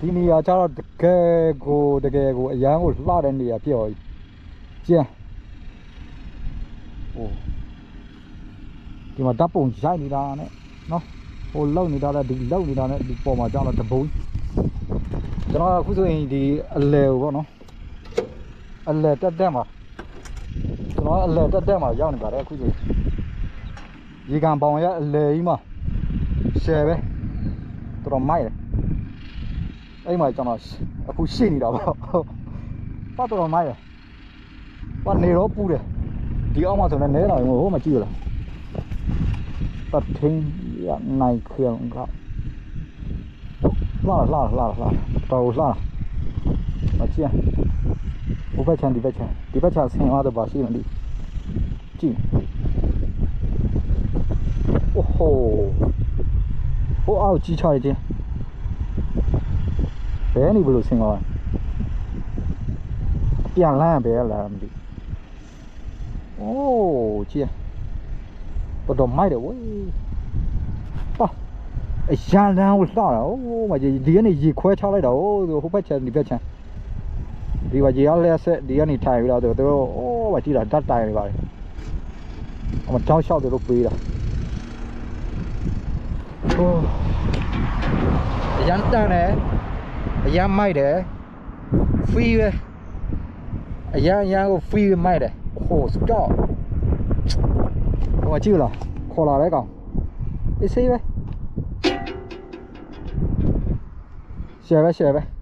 ဒီနေရာကျတော့တကယ်ကိုတကယ်ကိုအရန်ကိုလှတဲ့နေရာဖြစ်သွားပြီကျန်ဟိုဒီမှာဓာတ်ပုံရိုက်နေတာနဲ့နော်ဟိုလုံနေတာလည်းဒီလုံနေတာနဲ့ဒီပေါ်မှာကျတော့တပုံးကျွန်တော်အခုဆိုရင်ဒီအလဲကိုပေါ့နော်အလဲတက်တက်မှာကျွန်တော်အလဲတက်တက်မှာရောက်နေပါတယ်အခုဆိုရေကန်ပေါင်ရအလဲကြီးမှာရှယ်ပဲတော်တော်မိုက်တယ် အဲ့မှာကျွန်တော်အခုရှိနေတာပေါ့ပတ်တော်မိုင်းရပတ်နေတော့ပူတယ်ဒီအောက်မှာဆိုလည်းနဲတော်ရင်ဟိုမှာကြည့်ရလားပတ်ထင်းရနိုင်ခေအောင်ကလာလာလာလာတော်လာမချင်ဘုဘချန်ဒီဘချန်ဒီဘချန်ဆင်သွားတော့ပါရှိမလို့ကြည့်အိုးဟိုဟိုအောက်ကြီးချရခြင်း ဘယ်နေဘလို့ဆင်းသွားပြန်လမ်းဘယ်လာမသိအိုးကြည့်တော်တော်မိုက်တယ်ဝေးပါအရန်လမ်းကိုလှတာအိုးမကြီးဒီကနေရေခွဲချလိုက်တာအိုးဟိုဘက်ချန်ဒီဘက်ချန်ဒီကရေရလဲဆက်ဒီကနေထိုင်ပြီးတော့သူတို့အိုးမကြည့်တာဓာတ်တိုင်နေပါလေအမတောင်းလျှောက်တယ်လို့ပေးတာဟိုအရန်တန်တယ် အရန်မိုက်တယ် free ပဲအရန်အရန်ကို free ပဲမိုက်တယ်ဟိုစတော့ဟိုကြည့်လားခေါ်လာတဲ့ကောင်အေးဆေးပဲရှယ်ပဲရှယ်ပဲ